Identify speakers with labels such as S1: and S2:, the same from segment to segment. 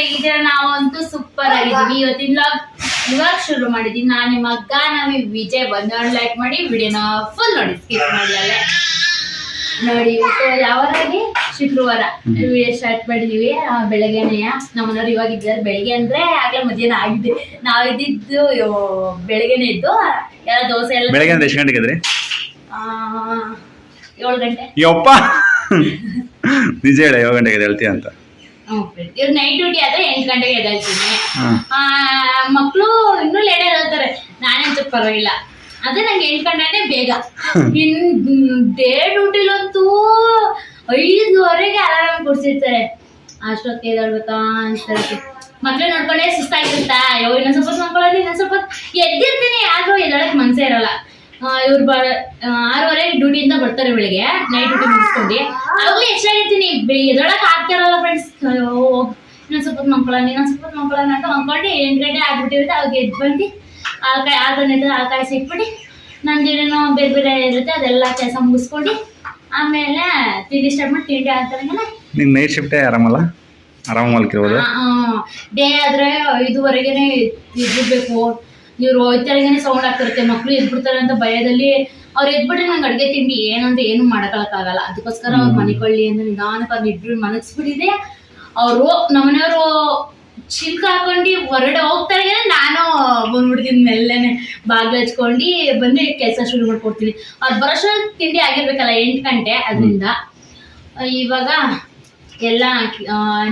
S1: ಹೇಗಿದ್ದೀರಾ ನಾವಂತೂ ಸೂಪರ್ ಆಗಿದ್ದೀವಿ. ಇವತ್ತಿನ ಲಾಗ್ ಇವಾಗ ಶುರು ಮಾಡಿದೀನಿ. ನಾನು ನಿಮ್ಮ ಮಗ್ಗ ನಮಗೆ ವಿಜಯ್. ಬಂದವಳು ಲೈಕ್ ಮಾಡಿ ವಿಡಿಯೋನ ಫುಲ್ ನೋಡಿ. ಸ್ಕಿಪ್ ಮಾಡಿ ಅಲ್ಲೇ. ನೋಡಿ ಇವತ್ತು ಯಾವಾಗಾಗಿ ಶುಕ್ರವಾರ. ವಿಡಿಯೋ ಸ್ಟಾರ್ಟ್ ಮಾಡಿದೀವಿ. ಆ, ಬೆಳಗ್ಗೆನೆಯ ನಮ್ಮನವ್ರು ಇವಾಗ ಇದ್ದಾರೆ. ಬೆಳಿಗ್ಗೆ ಅಂದ್ರೆ ಆಗ್ಲೇ ಮಧ್ಯಾಹ್ನ ಆಗಿದೆ. ನಾವ್ ಇದ್ದಿದ್ದು ಬೆಳಗ್ಗೆನೆ ಇದ್ದು ಎಲ್ಲ ದೋಸೆ ಎಲ್ಲ
S2: ಬೆಳಗ್ಗೆ ಅಂದ್ರೆ ಎಷ್ಟು ಗಂಟೆಗೆ
S1: ಏಳು ಗಂಟೆ.
S2: ಯಪ್ಪ! ನಿಜ ಹೇಳ ಏಳು ಗಂಟೆಗೆ ಹೇಳ್ತೀಯ ಅಂತ.
S1: ಇವ್ರು ನೈಟ್ ಡ್ಯೂಟಿ ಆದ್ರೆ ಎಂಟು ಗಂಟೆಗೆ ಎದ್ದೇಳ್ತೀನಿ. ಮಕ್ಕಳು ಇನ್ನೂ ಲೇಟ್ ಹೇಳ್ತಾರೆ ಸ್ವಲ್ಪ ಪರವಾಗಿಲ್ಲ. ಅದೇ ನಂಗೆ ಎಂಟು ಗಂಟೆ ಅಂದ್ರೆ ಬೇಗ. ಇನ್ ಡೇ ಡ್ಯೂಟಿಲಂತೂ ಐದುವರೆಗೆ ಅಲಾರಾಮ್ ಕೊಡ್ಸಿರ್ತಾರೆ. ಅಷ್ಟೊತ್ತಿಗೆ ಎದ್ದೇಳ್ಬೇಕಾ ಅನ್ಸ್ತಾರೆ ಮಕ್ಳು ನೋಡ್ಕೊಂಡೆ ಸುಸ್ತಾಗಿರುತ್ತಾ? ಅಯ್ಯೋ ಇನ್ನೊಂದ್ ಸ್ವಲ್ಪ ಮಕ್ಕಳಲ್ಲಿ ಇನ್ನೊಂದ್ ಸ್ವಲ್ಪ ಎದ್ದಿರ್ತೀನಿ. ಆದ್ರೂ ಎದ್ದೇಳಕ್ ಮನ್ಸೇ ಇರಲ್ಲ. ಇವ್ರು ಬ ಆರೂವರೆಗೆ ಡ್ಯೂಟಿಯಿಂದ ಬರ್ತಾರೆ ಬೆಳಿಗ್ಗೆ. ನೈಟ್ ಡ್ಯೂಟಿ ಮುಗಿಸ್ಕೊಂಡು. ಅವಾಗಲೇ ಹೆಚ್ಚಾಗಿರ್ತೀನಿ. ಎದೊಳಕ್ ಆಗ್ತಿರಲ್ಲ ಫ್ರೆಂಡ್ಸ್ ಇನ್ನೊಂದ್ ಸ್ವಲ್ಪ ಮಕ್ಕಳನ್ನ ಇನ್ನೊಂದ್ ಸ್ವಲ್ಪ ಮಕ್ಕಳನ್ನ ಅಂತ ಮಕ್ಕೊಂಡು ಎಂಟು ಗಂಟೆ ಆಗ್ಬಿಟ್ಟಿರುತ್ತೆ. ಅವಾಗ ಎದ್ದು ಬಂದು ಕೈ ಕಾಯಿ ಹಾಲು ಆ ಕಾಯಿ ಕಾಯಿಸಿ ಇಟ್ಬಿಟ್ಟು ನಂದೇನೇನೋ ಬೇರೆ ಬೇರೆ ಇರುತ್ತೆ ಅದೆಲ್ಲ ಕೆಲಸ ಮುಗಿಸ್ಕೊಂಡು ಆಮೇಲೆ ತಿಂಡಿ ಸ್ಟಾರ್ಟ್ ಮಾಡಿ ತಿಂಡಿ ಆಗ್ತಾರಂಗೆ
S2: ನಿಂಗೆ ನೈಟ್ ಶಿಫ್ಟೇ ಆರಾಮಲ್ಲ? ಆರಾಮ ಮಲ್ಕಿರ್ಬೋದು?
S1: ಡೇ ಆದ್ರೆ ಐದುವರೆಗೆನೆ ಇದ್ಬಿಡ್ಬೇಕು ಇವ್ರು ಹೋಯ್ತಾರಿಗೇನೆ ಸೌಂಡ್ ಆಗ್ತಿರುತ್ತೆ ಮಕ್ಳು ಎದ್ಬಿಡ್ತಾರೆ ಅಂತ ಭಯದಲ್ಲಿ ಅವ್ರು ಎದ್ಬಿಟ್ರೆ ನಂಗೆ ಅಡುಗೆ ತಿಂಡಿ ಏನಂತ ಏನು ಮಾಡ್ಕೊಳಕ್ಕಾಗಲ್ಲ. ಅದಕ್ಕೋಸ್ಕರ ಅವ್ರು ಮನಿಕೊಳ್ಳಿ ಅಂತ ನಿಧಾನಕ್ಕೆ ಅವ್ರು ಇಬ್ರು ಮನಸ್ಬಿಟ್ಟಿದೆ. ಅವರು ನಮ್ಮನೆಯವರು ಚಿಲ್ಕ ಹಾಕೊಂಡು ಹೊರಡೆ ಹೋಗ್ತಾರೆ ನಾನು ಬಂದ್ಬಿಡ್ತೀನಿ ಮೆಲ್ಲೆನೆ ಬಾಗಿಲು ಹಚ್ಕೊಂಡು ಬಂದು ಕೆಲಸ ಶುರು ಮಾಡ್ಕೊಡ್ತೀನಿ. ಅವ್ರು ಬರೋಷ್ಟು ತಿಂಡಿ ಆಗಿರ್ಬೇಕಲ್ಲ ಎಂಟು ಗಂಟೆ ಅದರಿಂದ. ಇವಾಗ ಎಲ್ಲ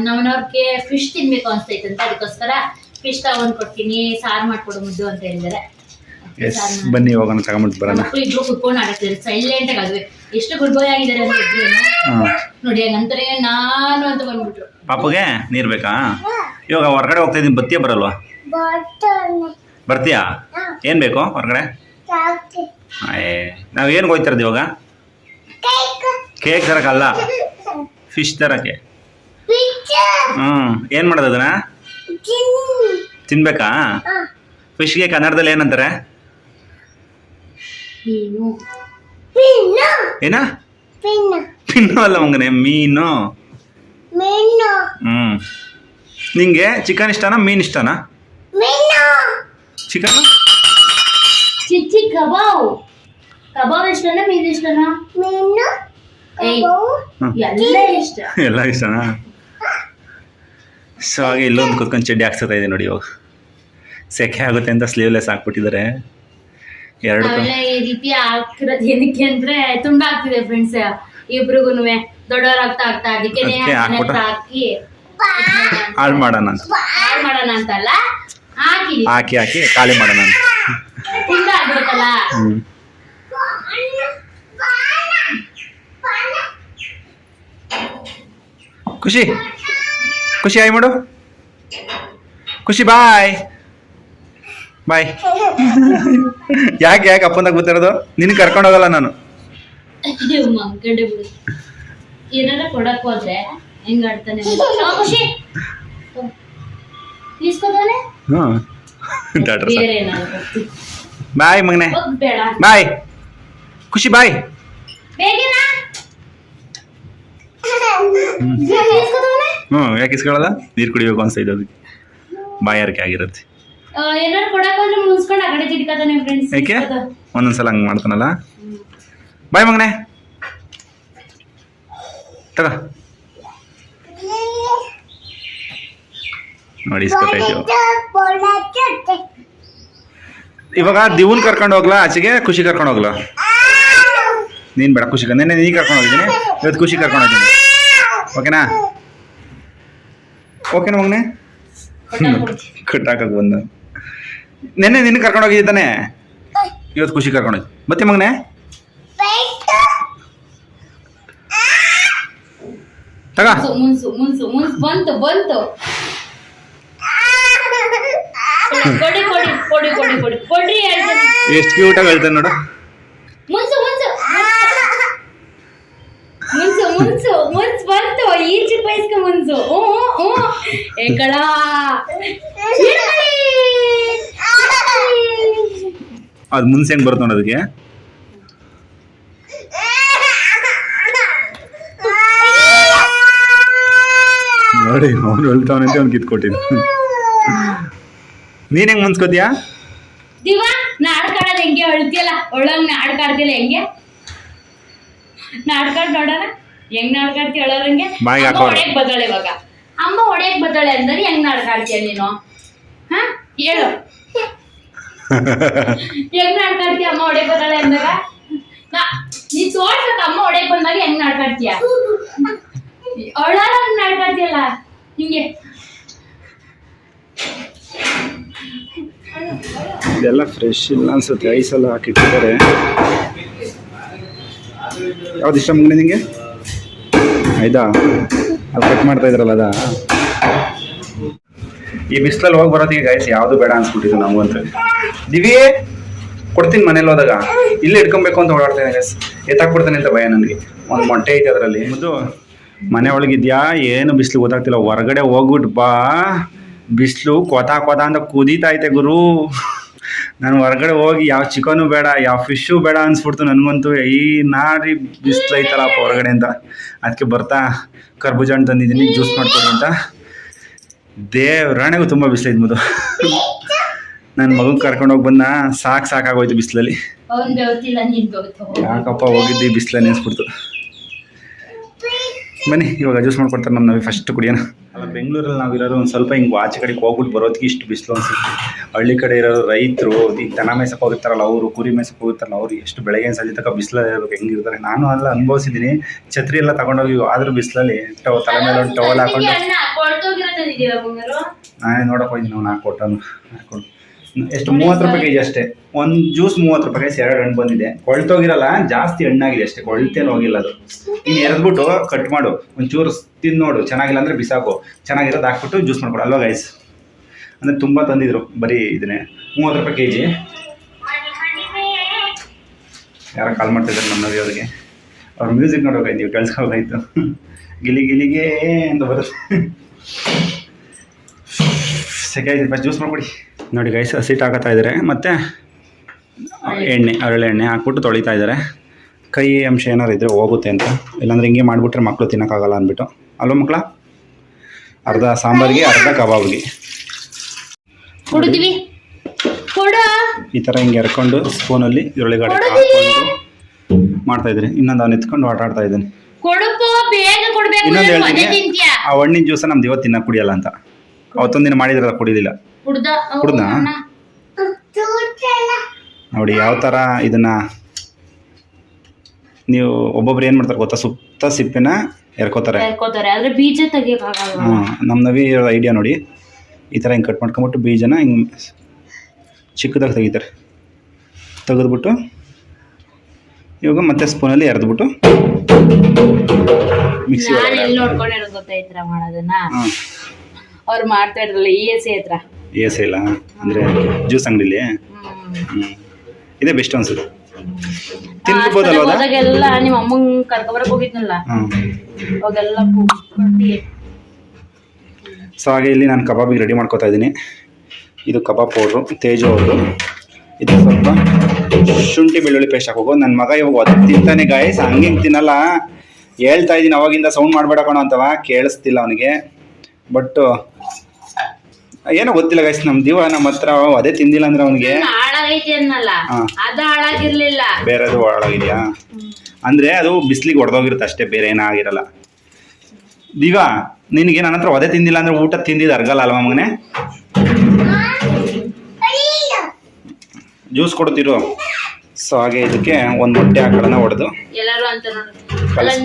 S1: ನಮ್ಮನವ್ರಿಗೆ ಫಿಶ್ ತಿನ್ಬೇಕು ಅಂತ ಅದಕ್ಕೋಸ್ಕರ ಫಿಶ್ ತಗೊಂಡ್ ಕೊಡ್ತೀನಿ ಸಾರು ಮಾಡ್ಕೊಡು ಮುದ್ದು ಅಂತ ಹೇಳಿದಾರೆ
S2: ಎಸ್ ಬನ್ನಿ ಹೋಗೋಣ ತಗೊಂಬಿಟ್ಟು ಬರೋಣ.
S1: ಮಕ್ಕಳು ಇಬ್ರು ಕುತ್ಕೊಂಡು ಆಡಕ್ತಿದ್ದಾರೆ ಸೈಲೆಂಟ್ ಆಗಿ ಎಷ್ಟು ಗುಡ್ ಬಾಯ್ ಆಗಿದ್ದಾರೆ ಇಬ್ರು ನೋಡಿ ಹಂಗಂತಾರೆ ನಾನು ಅಂತ ಬಂದ್ಬಿಟ್ರು.
S2: ಪಾಪಗೆ ನೀರು ಬೇಕಾ? ಇವಾಗ ಹೊರಗಡೆ ಹೋಗ್ತಾ ಇದೀನಿ ಬತ್ತಿಯ ಬರಲ್ವಾ? ಬರ್ತೀಯಾ? ಏನು ಬೇಕು ಹೊರಗಡೆ? ನಾವ್ ನಾವು ಏನು ಹೋಗ್ತಿರೋದು ಇವಾಗ? ಕೇಕ್ ತರಕಲ್ಲ ಫಿಶ್ ತರಕ್ಕೆ. ಹ್ಞೂ ಏನು ಮಾಡೋದು ಅದನ್ನ? ತಿನ್ಬೇಕಾ? ಫಿಶ್ಗೆ ಕನ್ನಡದಲ್ಲಿ ಏನಂತಾರೆ? ಏನ? ಪಿನ್ನು ಅಲ್ಲ ಮಂಗನೆ ಮೀನು. ಹ್ಮ್. ನಿಂಗೆ ಚಿಕನ್ ಇಷ್ಟನಾ ಮೀನ್ ಇಷ್ಟನಾ? ಚಿಕನ್
S1: ಚಿಚ್ಚಿ ಕಬಾವ್. ಕಬಾವ್ ಇಷ್ಟನಾ ಮೀನ್ ಇಷ್ಟನಾ? ಏಯ್. ಎಲ್ಲ ಇಷ್ಟ.
S2: ಎಲ್ಲ ಇಷ್ಟನಾ? ಸೊ ಹಾಗೆ ಇಲ್ಲೊಂದು ಕುತ್ಕೊಂಡು ಚಡ್ಡಿ ಹಾಕ್ಸ್ತಾ ಇದೆ ನೋಡಿ ಇವಾಗ. ಸೆಕೆ ಆಗುತ್ತೆ ಅಂತ ಸ್ಲೀವ್ಲೆಸ್ ಹಾಕ್ಬಿಟ್ಟಿದ್ದಾರೆ. ಎರಡು
S1: ಈ ರೀತಿ ಆಗ್ತಿರೋದು ಏನಕ್ಕೆ ಅಂದ್ರೆ ತುಂಬಾ ಆಗ್ತಿದೆ ಫ್ರೆಂಡ್ಸ್ ಇಬ್ರಿಗೂನುವೆ ದೊಡ್ಡವರಾಗ್ತಾ ಆಗ್ತಾ ಅದಕ್ಕೆ ಹಾಕಿ.
S2: ಹಾಳು ಮಾಡೋಣ ಅಂತ.
S1: ಹಾಳು ಮಾಡೋಣ ಅಂತಲ್ಲ? ಹಾಕಿ.
S2: ಹಾಕಿ ಹಾಕಿ ಖಾಲಿ ಮಾಡೋಣ ಅಂತ.
S1: ತುಂಬಾ ಆಗ್ಬಿಡುತ್ತಲ್ಲ?
S2: ಹ್ಞೂ ಖುಷಿ. ಖುಷಿ ಆಯ್ ಮಾಡು. ಖುಷಿ ಬಾಯ್. ಬಾಯ್. ಯಾಕೆ ಯಾಕೆ ಅಪ್ಪಂದಾಗ ಗೊತ್ತಿರೋದು ನಿನ್ ಕರ್ಕೊಂಡು ಹೋಗಲ್ಲ ನಾನು.
S1: ಏನಾರ ಕೊಡಕ್ ಹೋದ್ರೆ ಹೆಂಗ್ ಆಡ್ತಾನೆ ಖುಷಿ. ಇಸ್ಕೊತಾನೆ.
S2: ಬಾಯ್ ಮಗನೆ. ಬಾಯ್. ಖುಷಿ ಬಾಯ್.
S1: ಬೇಗನಾ.
S2: ಹ್ಞೂ ಯಾಕೆ ಇಸ್ಕೊಳಲ್ಲ ನೀರು ಕುಡಿಬೇಕು ಅನ್ಸ್ತಾ ಅದಕ್ಕೆ. ಬಾಯಾರಿಕೆ ಆಗಿರುತ್ತೆ. ಯಾಕೆ ಒಂದೊಂದ್ಸಲ ಹಂಗೆ ಮಾಡ್ತಾನಲ್ಲ? ಬಾಯ್ ಮಗನೆ. ತಗ. ನೋಡಿ ಇವಾಗ ದಿವನ್ ಕರ್ಕೊಂಡು ಹೋಗ್ಲಾ? ಆಚೆಗೆ ಖುಷಿ ಕರ್ಕೊಂಡು ಹೋಗ್ಲಾ? ನೀನು ಬೇಡ ಖುಷಿ ನೆನ್ನೆ ನೀನು ಕರ್ಕೊಂಡು ಹೋಗಿದ್ದೀನಿ. ಇವತ್ತು ಖುಷಿ ಕರ್ಕೊಂಡು ಹೋಗಿದ್ದೀನಿ ಓಕೆನಾ? ಓಕೆನಾ ಮಗನೆ? ಕಟ್ಟಾಕಕ್ಕೆ ಬಂದ. ನೆನ್ನೆ ನಿನ್ನ ಕರ್ಕೊಂಡು ಹೋಗಿದ್ದೆ ತಾನೆ? ಇವತ್ತು ಖುಷಿ ಕರ್ಕೊಂಡು ಹೋಗಿ. ಮತ್ತೆ ಮಗನೇ? ತಗ.
S1: ಮುನ್ಸು ಮುನ್ಸು ಮುನ್ಸು ಬಂತು
S2: ಎಷ್ಟು ಕ್ಯೂಟಾಗಿ ಹೇಳ್ತಾನೆ ನೋಡು
S1: ಮುನ್ಸು ಮುನ್ಸು ಮುನ್ಸು ಮುನ್ಸು ಮುನ್ಸು ಬಂತು ಈಚೆ ಬಯಸ್ಕ ಮುನ್ಸು. ಓ ಏಕಳ
S2: ಅದು ಮುನ್ಸೆ ಹೆಂಗೆ ಬರುತ್ತೆ ನೋಡಿ ಅದಕ್ಕೆ ನೋಡಿ ಅಂತ ಅವ್ನ್ ಅವ್ನು ಕಿತ್ಕೊಟ್ಟಿದ್ದು ನೀನ್ ಹೆಂಗ್ ನೀವು
S1: ನಾ ನಾಡ್ಕಾಡೋದ್ ಹೆಂಗೆ? ಅಳ್ತಿಯಲ್ಲ ಒಳಗ್ ನಾಡ್ಕಾಡ್ತಿಲ್ಲ ಹೆಂಗೆ? ನಾಡ್ಕಾಡ್ ನೋಡೋಣ. ಹೆಂಗ್ ನಾಡ್ಕಾಡ್ತಿ ಹೇಳೋರಂಗೆ
S2: ಬಾಯಿಗೆ
S1: ಅಮ್ಮ
S2: ಹಾಕೋರು.
S1: ಬದ್ದಾಳೆ ಇವಾಗ. ಅಮ್ಮ ಒಡೆಯಕ್ ಬದ್ದಾಳೆ ಅಂದ್ರೆ ಹೆಂಗ್ ನಾಡ್ಕಾಡ್ತೀಯ ನೀನು? ಹಾ? ಹೇಳು. ಹೆಂಗ್ ನಾಡ್ಕಾಡ್ತೀಯ ಅಮ್ಮ ಹೊಡೆಯಕ್ ಬದ್ದಾಳೆ ಅಂದಾಗ? ನಾ- ನೀ ತೋರ್ಸಕ್ ಅಮ್ಮ ಹೊಡೆಯಕ್ ಬಂದಾಗ ಹೆಂಗ್ ನಾಡ್ಕಾಡ್ತೀಯ ಅವಳಾರ ನಾಡ್ಕಾಡ್ತೀಯಲ್ಲ ಹಿಂಗೆ.
S2: ಇದೆಲ್ಲ ಫ್ರೆಶ್ ಇಲ್ಲ ಅನ್ಸುತ್ತೆ. ಐಸ್ ಎಲ್ಲ ಹಾಕಿಟ್ಟಿದ್ದಾರೆ. ಯಾವ್ದು ಇಷ್ಟ ಮಗನೇ ನಿಂಗೆ? ಆಯ್ತಾ ಅಲ್ಲಿ ಕಟ್ ಮಾಡ್ತಾ ಇದ್ರಲ್ಲ ಅದ? ಈ ಬಿಸಿಲಲ್ಲಿ ಹೋಗಿ ಬರೋದಿಗೆ ಗೈಸ್ ಯಾವುದು ಬೇಡ ಅನ್ಸ್ಬಿಟ್ಟಿದ್ದು ನಮಗಂತೂ. ದಿವಿಯೇ ಕೊಡ್ತೀನಿ ಮನೇಲಿ ಹೋದಾಗ. ಇಲ್ಲಿ ಇಟ್ಕೊಬೇಕು ಅಂತ ಓಡಾಡ್ತೇನೆ ಗೈಸ್ ಎತ್ತಾಕ್ಬಿಡ್ತೇನೆ ಅಂತ ಭಯ ನನಗೆ. ಒಂದು ಮೊಟ್ಟೆ ಐತೆ ಅದರಲ್ಲಿ. ಮುದ್ದು ಮನೆ ಒಳಗಿದ್ಯಾ? ಏನು ಬಿಸಿಲು ಗೊತ್ತಾಗ್ತಿಲ್ಲ ಹೊರಗಡೆ ಹೋಗ್ಬಿಟ್ಟು ಬಾ. ಬಿಸಿಲು ಕೊತ ಕೊತ ಅಂತ ಕುದೀತಾ ಐತೆ ಗುರು. ನಾನು ಹೊರಗಡೆ ಹೋಗಿ ಯಾವ ಚಿಕನು ಬೇಡ ಯಾವ ಫಿಶು ಬೇಡ ಅನ್ಸ್ಬಿಡ್ತು ನನಗಂತೂ. ಈ ನಾರಿ ಬಿಸ್ಲು ಐತಲ್ಲಪ್ಪ ಹೊರಗಡೆ ಅಂತ. ಅದಕ್ಕೆ ಬರ್ತಾ ಕರ್ಬೂಜ ಹಣ್ಣು ತಂದಿದ್ದೀನಿ ಜ್ಯೂಸ್ ಮಾಡ್ಕೊಡಿ ಅಂತ. ದೇವ್ರಾಣೆಗೂ ತುಂಬ ಬಿಸಿಲೈದ್ಬೋದು ನನ್ನ ಮಗನ ಕರ್ಕೊಂಡು ಹೋಗಿ ಬಂದ ಸಾಕು ಸಾಕಾಗೋಯ್ತು ಬಿಸಿಲಲ್ಲಿ. ಯಾಕಪ್ಪ ಹೋಗಿದ್ದು ಬಿಸಿಲಲ್ಲಿ ನೆನೆಸ್ಬಿಡ್ತು ಬನ್ನಿ ಇವಾಗ ಜ್ಯೂಸ್ ಮಾಡ್ಕೊಡ್ತಾರೆ ನಮ್ಮ ನಾವೇ ಫಸ್ಟ್ ಕುಡಿಯೋಣ. ಅಲ್ಲ ಬೆಂಗಳೂರಲ್ಲಿ ನಾವಿರೋರು ಒಂದು ಸ್ವಲ್ಪ ಹಿಂಗೆ ಆಚೆ ಕಡೆಗೆ ಹೋಗ್ಬಿಟ್ಟು ಬರೋದಕ್ಕೆ ಇಷ್ಟು ಬಿಸಿಲು ಅನಿಸುತ್ತೆ. ಹಳ್ಳಿ ಕಡೆ ಇರೋರು ರೈತರು ಈಗ ದನ ಮೇಸಕ್ಕೆ ಹೋಗಿರ್ತಾರಲ್ಲ ಅವರು ಕುರಿ ಮೇಸಕ್ಕೆ ಹೋಗಿರ್ತಾರಲ್ಲ ಅವ್ರು ಎಷ್ಟು ಬೆಳಗ್ಗೆ ಸಂಜೆ ತನಕ ಬಿಸಿಲಲ್ಲಿ ಇರಬೇಕು ಹೆಂಗಿರ್ತಾರೆ ನಾನು ಅಲ್ಲ ಅನುಭವಿಸಿದ್ದೀನಿ ಛತ್ರಿ ಎಲ್ಲ ತಗೊಂಡೋಗಿ ಆದರೂ ಬಿಸಿಲಲ್ಲಿ ಟವ್ ತಲೆ ಮೇಲೆ ಒಂದು ಟವಲ್ ಹಾಕೊಂಡು ನಾನೇ ನೋಡಕ್ಕೆ ಹೋಗಿದ್ದೀನಿ ಅವ್ನು ಹಾಕೊಟ್ಟನು ಹಾಕೊಂಡು ಎಷ್ಟು ಮೂವತ್ತು ರೂಪಾಯಿ ಕೆಜಿ ಅಷ್ಟೇ. ಒಂದು ಜ್ಯೂಸ್ ಮೂವತ್ತು ರೂಪಾಯಿ ಕೆಜಿ ಎರಡು ಹಣ್ಣು ಬಂದಿದೆ. ಕೊಳ್ತೋಗಿರಲ್ಲ ಜಾಸ್ತಿ ಹಣ್ಣಾಗಿದೆ ಅಷ್ಟೇ, ಕೊಳ್ತೇನು ಹೋಗಿಲ್ಲ ಅದು. ಇನ್ನು ಎರೆದ್ಬಿಟ್ಟು ಕಟ್ ಮಾಡು. ಒಂಚೂರು ತಿಂದು ನೋಡು, ಚೆನ್ನಾಗಿಲ್ಲ ಅಂದರೆ ಬಿಸಾಕು. ಚೆನ್ನಾಗಿರೋದು ಹಾಕ್ಬಿಟ್ಟು ಜ್ಯೂಸ್ ಮಾಡ್ಕೊಡು. ಅಲ್ವಾ ಗೈಸ್ ಅಂದರೆ ತುಂಬ ತಂದಿದ್ರು ಬರೀ ಇದನ್ನೇ. ಮೂವತ್ತು ರೂಪಾಯಿ ಕೆಜಿ. ಯಾರೋ ಕಾಲ್ ಮಾಡ್ತಿದ್ದಾರೆ ನಮ್ಮ ನವಿ ಅವ್ರಿಗೆ. ಅವ್ರ ಮ್ಯೂಸಿಕ್ ನೋಡೋಕಾಯ್ತು ನೀವು ಕೇಳಿಸ್ಕೋಬೇಕಾಯ್ತು ಗಿಲಿ ಗಿಲಿಗೆ ಅಂತ ಬರುತ್ತೆ. ಸೆಕೆ ಆಯ್ತು ಜ್ಯೂಸ್ ಮಾಡ್ಕೊಡಿ. ನೋಡಿ ಗೈಸ್ ಹಸಿಟ್ಟು ಹಾಕತ್ತಾ ಇದ್ದಾರೆ ಮತ್ತು ಎಣ್ಣೆ ಅರಳೆ ಎಣ್ಣೆ ಹಾಕ್ಬಿಟ್ಟು ತೊಳಿತಾ ಇದ್ದಾರೆ ಕೈ ಅಂಶ ಏನಾರು ಇದ್ದರೆ ಹೋಗುತ್ತೆ ಅಂತ. ಇಲ್ಲಾಂದ್ರೆ ಹಿಂಗೆ ಮಾಡಿಬಿಟ್ರೆ ಮಕ್ಕಳು ತಿನ್ನೋಕ್ಕಾಗಲ್ಲ ಅಂದ್ಬಿಟ್ಟು. ಅಲ್ವ ಮಕ್ಕಳ ಅರ್ಧ ಸಾಂಬಾರಿಗೆ ಅರ್ಧ ಕಬಾಬ್ಗೆ. ಈ ಥರ ಹಿಂಗೆ ಎರ್ಕೊಂಡು ಸ್ಪೂನಲ್ಲಿ ಈರುಳ್ಳಿಗಡೆ ಹಾಕ್ಕೊಂಡು ಮಾಡ್ತಾ ಇದ್ದೀನಿ ಇನ್ನೊಂದು ಅವ್ನು ಎತ್ಕೊಂಡು ಆಟ ಆಡ್ತಾ ಇದ್ದೀನಿ. ಇನ್ನೊಂದು
S1: ನೀನು
S2: ಹೇಳ್ತೀನಿ. ಆ ಹಣ್ಣಿನ ಜ್ಯೂಸ ನಮ್ದು ಇವತ್ತು ತಿನ್ನೋಕೆ ಕುಡಿಯಲ್ಲ ಅಂತ. ಅವತ್ತೊಂದಿನ ಮಾಡಿದ್ರಲ್ಲ ಕುಡಿಲಿಲ್ಲ.
S1: ಕುಡ್ದ?
S2: ನೋಡಿ ಯಾವ ಥರ ಇದನ್ನು ನೀವು ಒಬ್ಬೊಬ್ರು ಏನು ಮಾಡ್ತಾರೆ ಗೊತ್ತಾ? ಸುತ್ತ ಸಿಪ್ಪೆನ ಎರ್ಕೋತಾರೆ. ನಮ್ಮ ನವಿ ಐಡಿಯಾ ನೋಡಿ. ಈ ಥರ ಹಿಂಗೆ ಕಟ್ ಮಾಡ್ಕೊಂಬಿಟ್ಟು ಬೀಜನ ಹಿಂಗೆ ಚಿಕ್ಕದಾಗಿ ತೆಗಿತಾರೆ. ತೆಗೆದ್ಬಿಟ್ಟು ಇವಾಗ ಮತ್ತೆ ಸ್ಪೂನಲ್ಲಿ ಎರೆದ್ಬಿಟ್ಟು ಮಿಕ್ಸಿ
S1: ತರ ಅವ್ರು ಮಾಡ್ತಾ ಇದ್ರಲ್ಲ ಇ ಎಸ್ ಸಿ ಹತ್ರ.
S2: ಏಸೆ ಇಲ್ಲ ಅಂದರೆ ಜ್ಯೂಸ್ ಅಂಗಡಿಲಿ. ಹ್ಞೂ ಇದೇ ಬೆಸ್ಟ್ ಅನ್ಸುತ್ತೆ. ತಿನ್ಬೋದಲ್ವ ಅದ?
S1: ನಿಮ್ಮ ಅಮ್ಮಂಗ್ ಕರ್ಕೊಬರಕ್ ಹೋಗಿದ್ನಲ್ಲ?
S2: ಹಾಂ
S1: ಅವಾಗೆಲ್ಲ ಕೊಟ್ಟಿ
S2: ಸೊ ಹಾಗೆ ಇಲ್ಲಿ ನಾನು ಕಬಾಬಿಗೆ ರೆಡಿ ಮಾಡ್ಕೊತಾ ಇದ್ದೀನಿ. ಇದು ಕಬಾಬ್ ಪೌಡ್ರು ತೇಜು ಅವ್ರದ್ದು. ಇದು ಸ್ವಲ್ಪ ಶುಂಠಿ ಬೆಳ್ಳುಳ್ಳಿ ಪೇಸ್ಟ್ ಹಾಕೋಗು ನನ್ನ ಮಗ ಇವಾಗ ಅದು ತಿಂತಾನೆ ಗಾಯಸ್ ಹಿಂಗೆ ತಿನ್ನಲ್ಲ. ಹೇಳ್ತಾ ಇದ್ದೀನಿ ಅವಾಗಿಂದ ಸೌಂಡ್ ಮಾಡಬೇಡ ಕಣೋ ಅಂತವ. ಕೇಳಿಸ್ತಿಲ್ಲ ಅವನಿಗೆ. ಬಟ್ ಏನೋ ಗೊತ್ತಿಲ್ಲ ಗೈಸ್ ನಮ್ಮ ದಿವ ನಮ್ಮ ಹತ್ರ ಅದೇ ತಿಂದಿಲ್ಲ ಅಂದ್ರೆ ಅವನಿಗೆ
S1: ಹಾಳಾಗೈತಿ ಅನ್ನಲ್ಲ.
S2: ಹಾ.
S1: ಅದ ಹಾಳಾಗಿರ್ಲಿಲ್ಲ.
S2: ಬೇರೆದು ಒಳಗಿದೆಯಾ ಅಂದ್ರೆ ಅದು ಬಿಸಿಲಿಗೆ ಹೊಡೆದೋಗಿರುತ್ತೆ ಅಷ್ಟೇ ಬೇರೆ ಏನಾಗಿರಲ್ಲ ದಿವ ನಿನಗೆ ನನ್ನ ಹತ್ರ ಒದೆ ತಿಂದಿಲ್ಲ ಅಂದ್ರೆ ಊಟ ತಿಂದಿದ್ದು ಅರ್ಗಲ್ಲ ಅಲ್ವಾ ಮಗನೆ? ಜ್ಯೂಸ್ ಕೊಡ್ತಿರು. ಸೊ ಹಾಗೆ ಇದಕ್ಕೆ ಒಂದು ಮೊಟ್ಟೆ ಹಾಕೋಣ ಹೊಡೆದು
S1: ಎಲ್ಲಾರು ಅಂತ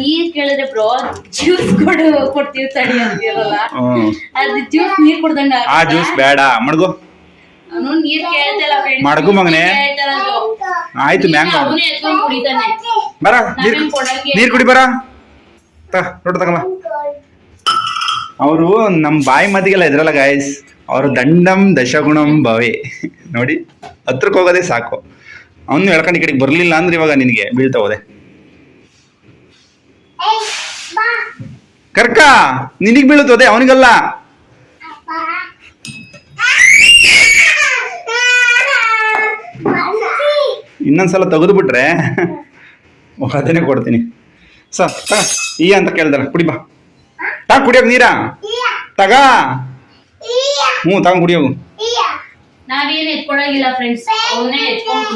S1: ನೀರ್ ಕೇಳಿದ್ರೆ ಬ್ರೋ ಜ್ಯೂಸ್ ಕೊಡು ಕೊಡ್ತೀವಿ ತಡಿ ಅಂತಿರಲ್ಲ. ಅದು ಜ್ಯೂಸ್ ನೀರ್ ಕುಡ್ದಂಗ
S2: ಆ ಜ್ಯೂಸ್ ಬೇಡ ಮಡ್ಗು.
S1: ಅವನು ನೀರ್ ಕೇಳ್ತಿಲ್ಲ friends.
S2: ಮಡ್ಗು ಮಗನೇ. ಆಯ್ತು.
S1: Mango
S2: mango.
S1: ಅವ್ನೇ ಎತ್ಕೊಂಡ್ ಕುಡಿತಾನೆ.
S2: ಬರ ನೀರು
S1: ನಾವೇನ್ ಕೊಡಂಗೆ?
S2: ನೀರು ಕುಡಿ ಬರ. ತ ನೋಡು ತಗೊಂಬ ಅವರು ನಮ್ಮ ಬಾಯಿ ಮಾತಿಗೆಲ್ಲ ಇದ್ರಲ್ಲ ಗಾಯಸ್ ಅವರು ದಂಡಂ ದಶಗುಣಂ ಭವೆ. ನೋಡಿ ಹತ್ರಕ್ಕೆ ಹೋಗೋದೇ ಸಾಕು. ಅವನು ಎಳ್ಕೊಂಡು ಈ ಕಡೆಗೆ ಬರಲಿಲ್ಲ ಅಂದ್ರೆ ಇವಾಗ ನಿನಗೆ ಬೀಳ್ತಾ ಹೋದೆ. ಕರ್ಕ ನಿನಗೆ ಬೀಳುತ್ತದೆ ಅವನಿಗಲ್ಲ. ಇನ್ನೊಂದ್ಸಲ ತೆಗೆದು ಬಿಟ್ರೆ ಅದನ್ನೇ ಕೊಡ್ತೀನಿ. ಸಾ ತ, ಈ ಅಂತ ಕೇಳ್ದಾರ. ಕುಡಿ ಬಾ. ತಾ ಕುಡಿಯೋಕೆ ನೀರಾ? ತಗ. ಹ್ಞೂ ತಗೊಂಡ್ ಕುಡಿಯೋಗು
S1: ನಾವೇನ್ ಫ್ರೆಂಡ್ಸ್ ಅವನೇ ಎತ್ಕೊಂಡು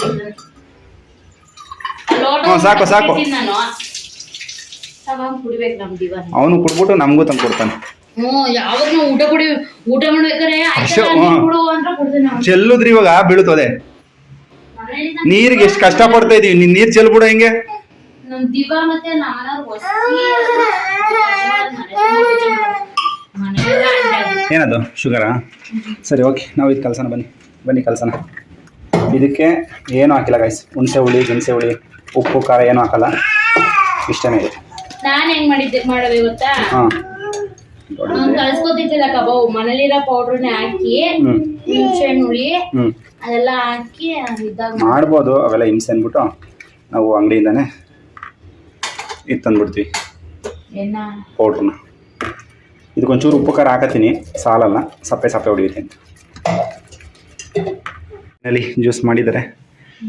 S2: ಸಾಕು, ಸಾಕು.
S1: ಇಟ್ಟಿದ್ದೀನಿ ತಗೊಂಡ್ ಕುಡಿಬೇಕು ನಮ್ ದಿವಾನ್.
S2: ಅವನು ಕುಡ್ಬಿಟ್ಟು ನಮಗೂ ತಂದು ಕೊಡ್ತಾನೆ.
S1: ಹ್ಞೂ ಯಾವಾಗ ನಾವು ಊಟ ಕುಡಿ ಊಟ ಮಾಡ್ಬೇಕಾರೆ
S2: ಅಷ್ಟೇ,
S1: ಆಯ್ತಲ್ಲ ನೀರ್
S2: ಹ್ಮ್.
S1: ಕೊಡು ಅಂತ ಕೊಡ್ತಾನೆ ಅವ್ನು.
S2: ಚೆಲ್ಲುದ್ರಿ ಇವಾಗ ಬೀಳುತ್ತದೆ ನೀರಿಗೆ ಎಷ್ಟು ಕಷ್ಟ ಪಡ್ತಾ ಇದೀವಿ. ನೀನ್ ನೀರ್ ಚೆಲ್ಬಿಡು ಹೆಂಗೆ.
S1: ನಮ್ ದಿವಾ ಮತ್ತೆ ನಮ್ಮನೆಯವ್ರು ವಸ್ತಿ ಮನೆಯೆಲ್ಲ ಹಂಗಾಗಿ.
S2: ಏನದು? ಶುಗರಾ? ಸರಿ ಓಕೆ. ನಾವು ಇದು ಕಲ್ಸೋಣ ಬನ್ನಿ. ಬನ್ನಿ ಕಲ್ಸೋಣ. ಇದಕ್ಕೆ ಏನು ಹಾಕಿಲ್ಲ ಗೈಸ್ ಹುಣಸೆ ಹುಳಿ ಗಿಣಸೆ ಹುಳಿ ಉಪ್ಪು ಖಾರ ಏನು ಹಾಕಲ್ಲ. ಇಷ್ಟನೇ ಇದೆ.
S1: ನಾನ್ ಹೆಂಗ್ ಮಾಡಿದ್ದೆ ಮಾಡಬೇಕು ಗೊತ್ತಾ?
S2: ಹಾಂ.
S1: ಕಳ್ಸ್ಕೊತಿದ್ದಿಲ್ಲ ಕಬಾಬು. ಮನೇಲಿರೋ ಪೌಡ್ರನ್ನೇ ಹಾಕಿ ಹುಣಸೆ ಹುಳಿ ಅದೆಲ್ಲ ಹಾಕಿ ಇದ್ದಾಗ
S2: ಮಾಡ್ಬೋದು. ಅವೆಲ್ಲ ಹಿಂಸೆ ಅಂದ್ಬಿಟ್ಟು ನಾವು ಅಂಗಡಿಯಿಂದಾನೆ ಇದು ತಂದ್ಬಿಡ್ತೀವಿ.
S1: ಏನ?
S2: ಪೌಡ್ರನ್ನ ಇದಕ್ಕೊಂಚೂರು ಉಪ್ಪು ಖಾರ ಹಾಕತ್ತೀನಿ. ಸಾಲಲ್ಲ. ಸಪ್ಪೆ ಸಪ್ಪೆ ಹೊಡಿತೀನಿ ಅಲ್ಲಿ ಜ್ಯೂಸ್ ಮಾಡಿದ್ದಾರೆ.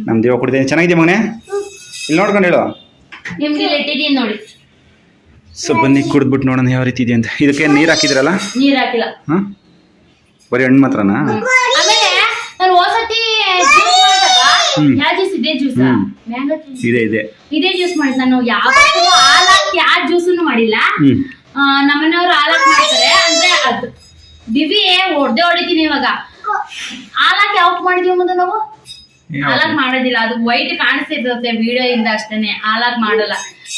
S2: ನಮ್ಮ ದೇವ ಕುಡಿದೆ ಚೆನ್ನಾಗಿದೆ ಮಗನೇ? ಇಲ್ಲಿ ನೋಡ್ಕೊಂಡು ಹೇಳು.
S1: ನಿಮಗೆ ಇಲ್ಲಿ ನೋಡಿ.
S2: ಸೊ ಬನ್ನಿ ಕುಡಿದ್ಬಿಟ್ಟು ನೋಡೋಣ ಯಾವ ರೀತಿ ಇದೆ ಅಂತ. ಇದಕ್ಕೆ ನೀರು ಹಾಕಿದ್ರಲ್ಲ?
S1: ನೀರ್ ಹಾಕಿಲ್ಲ.
S2: ಹಾಂ? ಬರೀ ಹಣ್ಣು ಮಾತ್ರನಾ?
S1: ಆಮೇಲೆ ನಾನು ಹೋಸತಿ
S2: ಹ್ಮ್.
S1: ಯಾವ ಜ್ಯೂಸ್ ಇದೇ ಜ್ಯೂಸ್
S2: ಹ್ಮ್.
S1: ಮ್ಯಾಂಗೋ ಜ್ಯೂಸ್
S2: ಇದೆ ಇದೆ.
S1: ಇದೇ ಜ್ಯೂಸ್ ಮಾಡಿದ್ ನಾನು. ಯಾವತ್ತೂ ಹಾಲ್ ಹಾಕಿ ಯಾವ ಜ್ಯೂಸನ್ನು ಮಾಡಿಲ್ಲ.
S2: ಹ್ಞೂ
S1: ಆ, ನಮ್ಮನೆಯವ್ರು ಹಾಲ್ ಹಾಕಿ ಮಾಡ್ತಾರೆ. ಅಂದ್ರೆ ಅದು. ದಿವಿ ಹೊಡೆದೇ ಹೊಡಿತೀನಿ ಇವಾಗ. ಹಾಲ್ ಹಾಕಿ ಯಾವತ್ ಮಾಡಿದೀವಿ ಮತ್ತೆ ನಾವು. ಹಾಲಾಕ್ ಮಾಡೋದಿಲ್ಲ. ಅದು ವೈಟ್ ಕಾಣಿಸ್ತಿರುತ್ತೆ ವಿಡಿಯೋ ಇಂದ ಅಷ್ಟೇನೆ. ಹಾಲಾಗ್ ಮಾಡಲ್ಲ.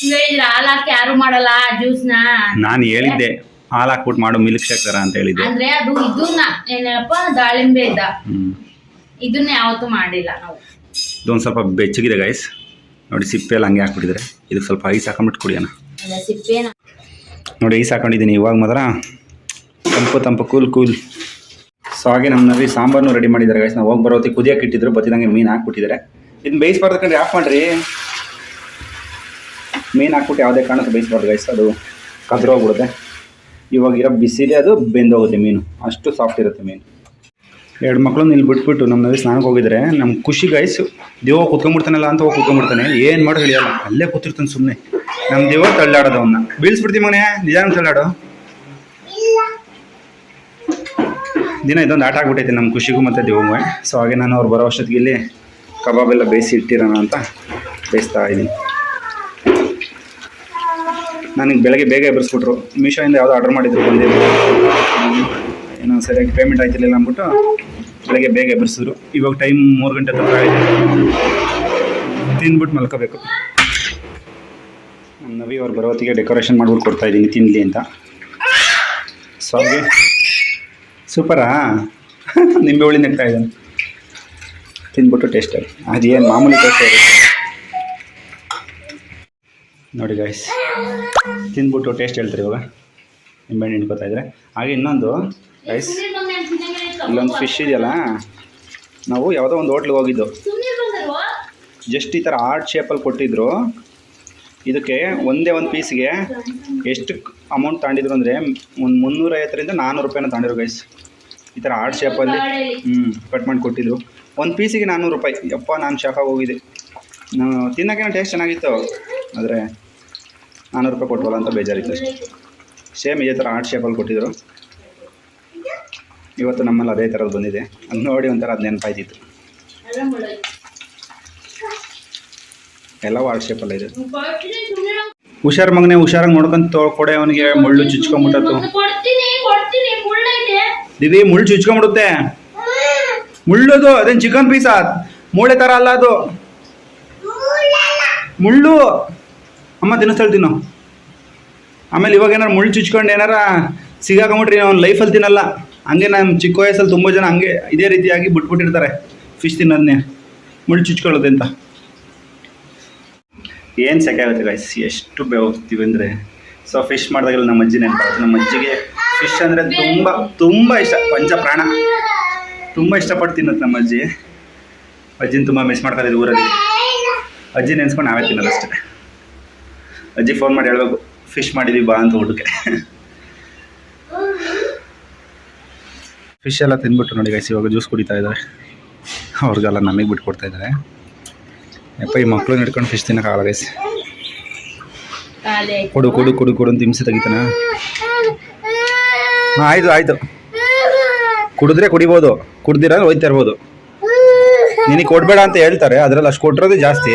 S1: ನೀವ್ ಹೇಳಿದ್ರೆ ಹಾಲಾಕ್ ಯಾರು ಮಾಡಲ್ಲ ಜ್ಯೂಸ್ನ?
S2: ನಾನು ಹೇಳಿದ್ದೆ ಹಾಲು ಹಾಕ್ಬಿಟ್ಟು ಮಾಡು ಮಿಲ್ಕ್ ಶೇಕ್ ಥರ ಅಂತ ಹೇಳಿದ್ದೆ.
S1: ಅಂದ್ರೆ ಅದು ಇದನ್ನ ಏನಪ್ಪ ದಾಳಿಂಬೆ ಇದ್ದ? ಇದನ್ನ ಯಾವತ್ತೂ ಮಾಡಿಲ್ಲ ನಾವು.
S2: ಇದೊಂದು ಸ್ವಲ್ಪ ಬೆಚ್ಚಗಿದೆ ಗೈಸ್ ನೋಡಿ ಸಿಪ್ಪೆ ಎಲ್ಲ ಹಂಗೆ ಹಾಕ್ಬಿಟ್ಟಿದ್ರೆ. ಇದಕ್ಕೆ ಸ್ವಲ್ಪ ಐಸ್ ಹಾಕೊಂಡ್ಬಿಟ್ಟು ಕುಡಿಯೋಣ
S1: ಅಲ್ಲ ಸಿಪ್ಪೇನ
S2: ನೋಡಿ ಐಸ್ ಹಾಕೊಂಡಿದ್ದೀನಿ ಇವಾಗ ಮಾತ್ರ. ತಂಪು ತಂಪು ಕೂಲ್ ಕೂಲ್. ಸೊ ಹಾಗೆ ನಮ್ಮ ನವಿ ಸಾಂಬಾರ್ನು ರೆಡಿ ಮಾಡಿದ್ದಾರೆ ಗೈಸ್ ನಾವು ಹೋಗಿ ಬರೋತಿ ಕುದಿಯಕ್ಕೆ ಇಟ್ಟಿದ್ರು, ಬತ್ತಿದಂಗೆ ಮೀನು ಹಾಕ್ಬಿಟ್ಟಿದ್ದಾರೆ. ಇದನ್ನ ಬೇಯಿಸ್ಬಾರ್ದು ಕಂಡ್ರೆ ಆಫ್ ಮಾಡ್ರಿ? ಮೀನು ಹಾಕ್ಬಿಟ್ಟು ಯಾವುದೇ ಕಾರಣಕ್ಕೆ ಬೇಯಿಸ್ಬಾರ್ದು ಗೈಸ್ ಅದು ಕದ್ರೋಗ್ಬಿಡುತ್ತೆ ಇವಾಗ ಇರೋ ಬಿಸಿಲೇ ಅದು ಬೆಂದೋಗುತ್ತೆ ಮೀನು. ಅಷ್ಟು ಸಾಫ್ಟ್ ಇರುತ್ತೆ ಮೀನು. ಎರಡು ಮಕ್ಕಳು ಇಲ್ಲಿ ಬಿಟ್ಬಿಟ್ಟು ನಮ್ಮ ನವಿ ಸ್ನಾನಕ್ಕೆ ಹೋಗಿದ್ರೆ ನಮ್ಮ ಖುಷಿ ಗೈಸ್ ದೇವ ಕುತ್ಕೊಂಡ್ಬಿಡ್ತಾನಲ್ಲ ಅಂತ ಹೋಗಿ ಕುತ್ಕೊಂಡ್ಬಿಡ್ತಾನೆ. ಏನು ಮಾಡೋ ಹೇಳಿಯಲ್ಲ, ಅಲ್ಲೇ ಕೂತಿರ್ತಾನೆ ಸುಮ್ಮನೆ ನಮ್ಮ ದೇವ ತಳ್ಳಾಡೋದು ಅವನ್ನ ಬೀಳ್ಸ್ಬಿಡ್ತೀವಿ ಮನೆ ನಿಜಾನ ತಳ್ಳಾಡು. ದಿನ ಇದೊಂದು ಆಟ ಆಗ್ಬಿಟ್ಟೈತೆ ನಮ್ಮ ಖುಷಿಗೂ ಮತ್ತು ದೇವಗೂ. ಸೊ ಹಾಗೆ ನಾನು ಅವ್ರು ಬರೋ ಅಷ್ಟೊತ್ತಿಗೆ ಇಲ್ಲಿ ಕಬಾಬ್ ಎಲ್ಲ ಬೇಯಿಸಿ ಇಟ್ಟಿರೋಣ ಅಂತ ಬೇಯಿಸ್ತಾ ಇದ್ದೀನಿ ನನಗೆ ಬೆಳಗ್ಗೆ ಬೇಗ ಎಬ್ಬರಿಸ್ಬಿಟ್ರು ಮೀಶೋಯಿಂದ ಯಾವುದೋ ಆರ್ಡರ್ ಮಾಡಿದ್ರು ಬಂದಿದ್ದು ಏನೋ ಸರಿಯಾಗಿ ಪೇಮೆಂಟ್ ಆಯ್ತಿರ್ಲಿಲ್ಲ ಅಂದ್ಬಿಟ್ಟು ಬೆಳಗ್ಗೆ ಬೇಗ ಎಬ್ಬರಿಸಿದ್ರು ಇವಾಗ ಟೈಮ್ ಮೂರು ಗಂಟೆ ತನಕ ಆಯಿತು ತಿಂದ್ಬಿಟ್ಟು ಮಲ್ಕೋಬೇಕು. ನಮ್ಮ ನವಿ ಅವ್ರು ಬರೋ ಹೊತ್ತಿಗೆ ಡೆಕೋರೇಷನ್ ಮಾಡ್ಬಿಟ್ಟು ಕೊಡ್ತಾಯಿದ್ದೀನಿ ತಿನ್ನಲಿ ಅಂತ. ಸೊ ಹಾಗೆ ಸೂಪರಾ? ನಿಂಬೆ ಹುಳಿ ನೆಗ್ತಾ ಇದ್ದಾನೆ. ತಿಂದ್ಬಿಟ್ಟು ಟೇಸ್ಟ್ ಅದೇನು ಮಾಮೂಲಿ ಟೇಸ್ಟ್ ಇರುತ್ತೆ? ನೋಡಿ ಗಾಯ್ಸ್ ತಿಂದ್ಬಿಟ್ಟು ಟೇಸ್ಟ್ ಹೇಳ್ತಾರೆ ಇವಾಗ. ನಿಂಬೆಹಣ್ಣು ಹಿಂಡ್ಕೊತಾ ಇದ್ರೆ. ಹಾಗೆ ಇನ್ನೊಂದು ಗೈಸ್ ಇಲ್ಲೊಂದು ಫಿಶ್ ಇದೆಯಲ್ಲ? ನಾವು ಯಾವುದೋ ಒಂದು ಹೋಟ್ಲಿಗೆ ಹೋಗಿದ್ದು. ಜಸ್ಟ್ ಈ ಥರ ಆರ್ಟ್ ಶೇಪಲ್ಲಿ ಕೊಟ್ಟಿದ್ರು. ಇದಕ್ಕೆ ಒಂದೇ ಒಂದು ಪೀಸ್ಗೆ ಎಷ್ಟು ಅಮೌಂಟ್ ತಗೊಂಡಿದ್ರು ಅಂದರೆ ಒಂದು ಮುನ್ನೂರೈವತ್ತರಿಂದ ನಾನ್ನೂರು ರೂಪಾಯಿನ ತಗೊಂಡಿರು ಗೈಸ್ ಈ ಥರ ಆರ್ಟ್ ಶೇಪಲ್ಲಿ ಹ್ಞೂ ಕಟ್ ಮಾಡಿ. ಕೊಟ್ಟಿದ್ರು. ಒಂದು ಪೀಸಿಗೆ ನಾನ್ನೂರು ರೂಪಾಯಿ. ಯಪ್ಪ ನಾನು ಶಾಖ ಹೋಗಿದ್ದೆ. ನಾನು ತಿನ್ನೋಕ್ಕೇನೋ ಟೇಸ್ಟ್ ಚೆನ್ನಾಗಿತ್ತು. ಆದರೆ ನಾನ್ನೂರು ರೂಪಾಯಿ ಕೊಟ್ವಲ್ಲ ಅಂತ ಬೇಜಾರಿತ್ತು ಅಷ್ಟೇ. ಸೇಮ್ ಇದೇ ಥರ ಆರ್ಟ್ ಶೇಪಲ್ಲಿ ಕೊಟ್ಟಿದ್ರು. ಇವತ್ತು ನಮ್ಮಲ್ಲಿ ಅದೇ ಥರದ್ದು ಬಂದಿದೆ. ಅದು ನೋಡಿ ಒಂಥರ ಅದು ನೆನಪಾಯ್ತಿತ್ತು. ಎಲ್ಲವೂ ಆರ್ಟ್ ಶೇಪಲ್ಲ ಇದೆ. ಹುಷಾರ್ ಮಗನೇ ಹುಷಾರಾಗಿ ನೋಡ್ಕೊಂಡು ಕೊಡೆ ಅವನಿಗೆ ಮುಳ್ಳು ಚುಚ್ಕೊಂಬಿಟ್ಟತ್ತು
S1: ಮುಳ್ಳೈತೆ
S2: ದಿವಿ ಮುಳ್ಳು ಚುಚ್ಕೊಂಡ್ಬಿಡುತ್ತೆ. ಮುಳ್ಳುದು ಅದೇನು ಚಿಕನ್ ಪೀಸ ಮೂಳೆ ಥರ ಅಲ್ಲ ಅದು. ಮುಳ್ಳು. ಅಮ್ಮ ತಿನ್ನಿಸ್ತಾಳೆ ತಿನ್ನು. ಆಮೇಲೆ ಇವಾಗ ಏನಾರು ಮುಳ್ಳು ಚುಚ್ಕೊಂಡು ಏನಾರ ಸಿಗಾಕೊಂಬಿಟ್ರಿ ಅವ್ನು ಲೈಫಲ್ಲಿ ತಿನ್ನಲ್ಲ. ಹಂಗೆ ನಮ್ಮ ಚಿಕ್ಕ ವಯಸ್ಸಲ್ಲಿ ತುಂಬ ಜನ ಹಂಗೆ ಇದೇ ರೀತಿಯಾಗಿ ಬಿಟ್ಬಿಟ್ಟಿರ್ತಾರೆ ಫಿಶ್ ತಿನ್ನೋದನ್ನೇ ಮುಳ್ಳು ಚುಚ್ಕೊಳ್ಳೋದು ಅಂತ. ಏನು ಸೆಕೆ ಆಗುತ್ತೆ ಎಷ್ಟು ಬೇಗ ಹೋಗ್ತೀವಿ ಅಂದರೆ. ಸೊ ಫಿಶ್ ಮಾಡಿದಾಗೆಲ್ಲ ನಮ್ಮ ಅಜ್ಜಿ ನೆನಪಾಗುತ್ತೆ ನಮ್ಮ ಅಜ್ಜಿಗೆ ಫಿಶ್ ಅಂದರೆ ತುಂಬ ತುಂಬ ಇಷ್ಟ. ಪಂಚ ಪ್ರಾಣ ತುಂಬ ಇಷ್ಟಪಟ್ಟು ತಿನ್ನುತ್ತೆ ನಮ್ಮ ಅಜ್ಜಿ. ಅಜ್ಜಿನ ತುಂಬ ಮಿಸ್ ಮಾಡ್ತಾರೆ ಊರಲ್ಲಿ. ಅಜ್ಜಿ ನೆನೆಸ್ಕೊಂಡು ನಾವೇ ತಿನ್ನೋದು ಅಷ್ಟೇ. ಅಜ್ಜಿ ಫೋನ್ ಮಾಡಿ ಹೇಳ್ಬೇಕು ಫಿಶ್ ಮಾಡಿದ್ವಿ, ಬಾ ಅಂತ ಊಟಕ್ಕೆ. ಫಿಶ್ ಎಲ್ಲ ತಿಂದ್ಬಿಟ್ಟು ನೋಡಿ ಗೈಸ್ ಇವಾಗ ಜ್ಯೂಸ್ ಕುಡಿತಾ ಇದ್ದಾರೆ. ಅವ್ರಿಗೆಲ್ಲ ನಮಗೆ ಬಿಟ್ಟು ಕೊಡ್ತಾ ಇದ್ದಾರೆ. ಯಪ್ಪ, ಈ ಮಕ್ಕಳು ಹಿಡ್ಕೊಂಡು ಫಿಶ್ ತಿನ್ನೋಕ್ಕಾಗಲ್ಲ ಗೈಸ್ ಕೊಡು ಕೊಡು ಕೊಡು ಕೊಡು ಅಂತ ಹಿಂಸೆ ತೆಗಿತಾನ. ಹಾಂ ಆಯ್ತು ಆಯ್ತು. ಕುಡಿದ್ರೆ ಕುಡಿಬೋದು ಕುಡ್ದಿರ ಒಯ್ತಾ ಇರ್ಬೋದು. ನಿನಗೆ ಕೊಡ್ಬೇಡ ಅಂತ ಹೇಳ್ತಾರೆ ಅದ್ರಲ್ಲಿ ಅಷ್ಟು ಕೊಟ್ಟಿರೋದು ಜಾಸ್ತಿ.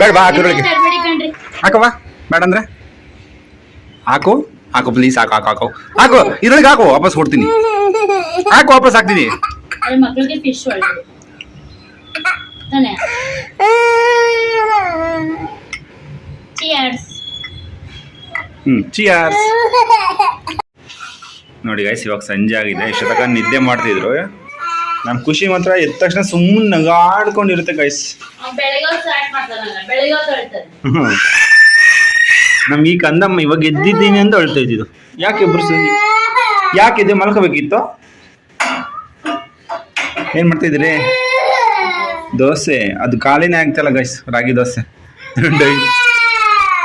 S2: ಬೇಡ ಬಾ ಹಾಕಿರೊಳಗೆ
S1: ಹಾಕವಾ ಕಣ್ರಿ
S2: ಹಾಕವ್ವ ಬೇಡ ಅಂದ್ರೆ? ಹಾಕು ಹಾಕು ಪ್ಲೀಸ್ ಹಾಕು ಹಾಕು ಹಾಕು. ಹಾಕು ಇದ್ರೊಳಗೆ ಹಾಕು ವಾಪಸ್ ಕೊಡ್ತೀನಿ. ಹಾಕು ವಾಪಸ್ ಹಾಕ್ತೀನಿ
S1: ಮಕ್ಳಿಗೆ ಫಿಶ್ ಒಳ್ಳೆದು ತಾನೆ ಚಿಯರ್ಸ್
S2: ಹ್ಞೂ ಚಿಯಾರ್ಸ್ ನೋಡಿ ಗೈಸ್ ಇವಾಗ ಸಂಜೆ ಆಗಿದೆ. ಇಷ್ಟೊತ್ತಕ ನಿದ್ದೆ ಮಾಡ್ತಿದ್ರು. ನಮ್ಮ ಖುಷಿ ಮಾತ್ರ ಎದ್ದ ತಕ್ಷಣ ಸುಮ್ಮನೆ ನಗಾಡ್ಕೊಂಡಿರುತ್ತೆ ಗೈಸ್
S1: ನಮ್
S2: ನಮ್ಗೆ ಈ ಕಂದಮ್ಮ ಇವಾಗ ಎದ್ದಿದ್ದೀನಿ ಅಂತ ಅಳ್ತಾ ಇದ್ದಿದ್ದು. ಯಾಕೆ ಎಬ್ರಿಸಿ ಯಾಕೆ ಇದೆ ಮಲ್ಕೋಬೇಕಿತ್ತು? ಏನ್ ಮಾಡ್ತಿದ್ದೀರಿ ದೋಸೆ. ಅದು ಖಾಲಿನೇ ಆಗ್ತಲ್ಲ ಗೈಸ್ ರಾಗಿ ದೋಸೆ. ಡೈಲಿ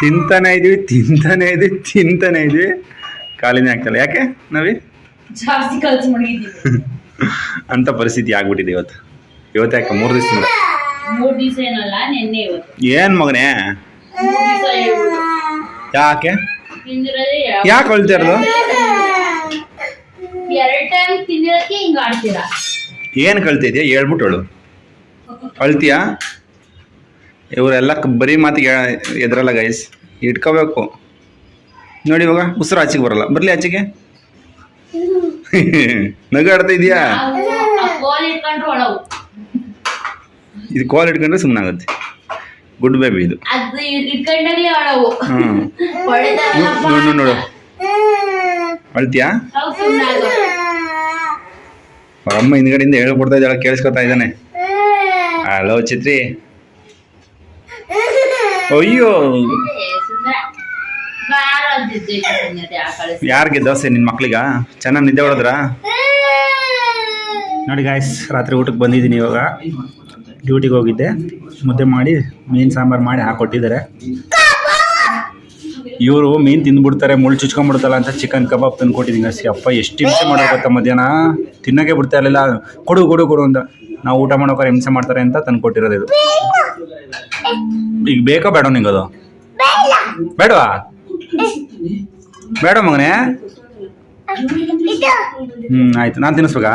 S2: ತಿಂತಾನೆ ಇದೀವಿ ತಿಂತಾನೆ ಇದೀವಿ ತಿಂತಾನೆ ಇದೀವಿ. ಖಾಲಿನೇ ಆಗ್ತಲ್ಲ. ಯಾಕೆ ನಾವಿ ಅಂತ ಪರಿಸ್ಥಿತಿ ಆಗ್ಬಿಟ್ಟಿದೆ ಇವತ್ತು. ಇವತ್ತು ಯಾಕೆ ಮೂರು ದಿವಸದಿಂದ
S1: ದಿವಸ ಏನಲ್ಲ ನಿನ್ನೆ ಇವತ್ತು.
S2: ಏನ್ ಮಗನೇ? ಯಾಕೆ? ಯಾಕೆ ಹೊಳ್ತಾ ಇರೋದು? ಏನು ಕಳ್ತಿದ್ಯಾ ಹೇಳ್ಬಿಟ್ಟು ಹೇಳು. ಅಳ್ತೀಯಾ? ಇವರೆಲ್ಲ ಬರೀ ಮಾತಿಗೆ ಎದ್ರಲ್ಲ ಗೈಸ್ ಇಟ್ಕೋಬೇಕು. ನೋಡಿ ಇವಾಗ ಉಸಿರು ಆಚೆಗೆ ಬರಲ್ಲ. ಬರಲಿ ಆಚೆಗೆ. ನಗಾಡ್ತಾ ಇದೆಯಾ?
S1: ನಾವು ಆ ಒಳವು
S2: ಇದು ಕಾಲ್ ಇಟ್ಕೊಂಡ್ರೆ ಸುಮ್ಮನೆ ಆಗುತ್ತೆ ಗುಡ್ ಬೇಬಿ ಇದು ನೋಡು ನೋಡು. ಅಳ್ತೀಯಾ? ಅವ್ರ ಅಮ್ಮ ಹಿಂದ್ಗಡೆಯಿಂದ ಹೇಳ್ಕೊಡ್ತಾ ಇದ್ದಾಳೆ, ಕೇಳಿಸ್ಕೊತಾ ಇದ್ದಾನೆ. ಹಲೋ ಚಿತ್ರಿ. ಅಯ್ಯೋ. ಯಾರಿಗೆ ದೋಸೆ ನಿನ್ನ ಮಕ್ಳಿಗ? ಚೆನ್ನಾಗಿ ನಿದ್ದೆ ಹೊಡೆದ್ರಾ? ನೋಡಿ ಗಾಯ್ಸ್ ರಾತ್ರಿ ಊಟಕ್ಕೆ ಬಂದಿದ್ದೀನಿ ಇವಾಗ. ಡ್ಯೂಟಿಗೆ ಹೋಗಿದ್ದೆ. ಮುದ್ದೆ ಮಾಡಿ, ಮೀನು ಸಾಂಬಾರು ಮಾಡಿ ಹಾಕೊಟ್ಟಿದ್ದಾರೆ. ಇವರು ಮೀನು ತಿಂದ್ಬಿಡ್ತಾರೆ, ಮುಳ್ಳು ಚುಚ್ಕೊಂಡ್ಬಿಡ್ತಲ್ಲ ಅಂತ ಚಿಕನ್ ಕಬಾಬ್ ತಂದು ಕೊಟ್ಟಿದ್ದೀನಿ ಅಪ್ಪ ಎಷ್ಟು ಹಿಂಸೆ ಗೊತ್ತಾ ಮಧ್ಯಾಹ್ನ? ತಿನ್ನೋಕೆ ಬಿಡ್ತಾ ಇರಲಿಲ್ಲ. ಕೊಡು ಕೊಡು ಕೊಡು ಅಂತ. ನಾವು ಊಟ ಮಾಡೋಕೆ ಹಿಂಸೆ ಮಾಡ್ತಾರೆ ಅಂತ ತಂದು ಕೊಟ್ಟಿರೋದು ಇದು. ಈಗ ಬೇಕೋ ಬೇಡ ನಿಂಗದು? ಬೇಡವಾ? ಬೇಡ ಮಗನೇ. ಹ್ಮ್ ಆಯ್ತು. ನಾನು ತಿನ್ನಿಸ್ಬೇಕಾ?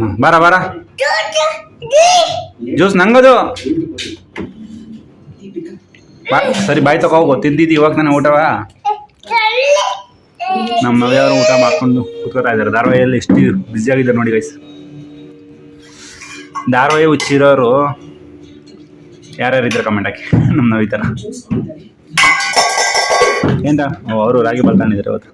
S2: ಬರ ಬಾರ ಬಾರ. ಜ್ಯೂಸ್ ನಂಗದು. ಬಾ ಸರಿ ಬಾಯ್ ತಗೋ ಹೋಗು. ತಿಂದಿದ್ದು ಇವಾಗ ನಾನು ಊಟವಾ? ನಮ್ಮ ಮನೆಯವರು ಊಟ ಮಾಡ್ಕೊಂಡು ಕೂತ್ಕೋತಾ ಇದ್ದಾರೆ. ಧಾರಾವಾಹಿಯಲ್ಲಿ ಎಷ್ಟು ಬ್ಯುಸಿ ಆಗಿದ್ದಾರೆ ನೋಡಿ ಗೈಸ್ ಧಾರಾವಾಹಿ ಹುಚ್ಚಿರೋರು ಯಾರ್ಯಾರು ಇದ್ದಾರೆ ಕಮೆಂಟ್ ಹಾಕಿ? ನಮ್ಮ ನವಿತಾನ ಎಂತ ಅವರು ರಾಗಿ ಬಲ್ತಾಣಿದ್ದಾರೆ ಅವತ್ತು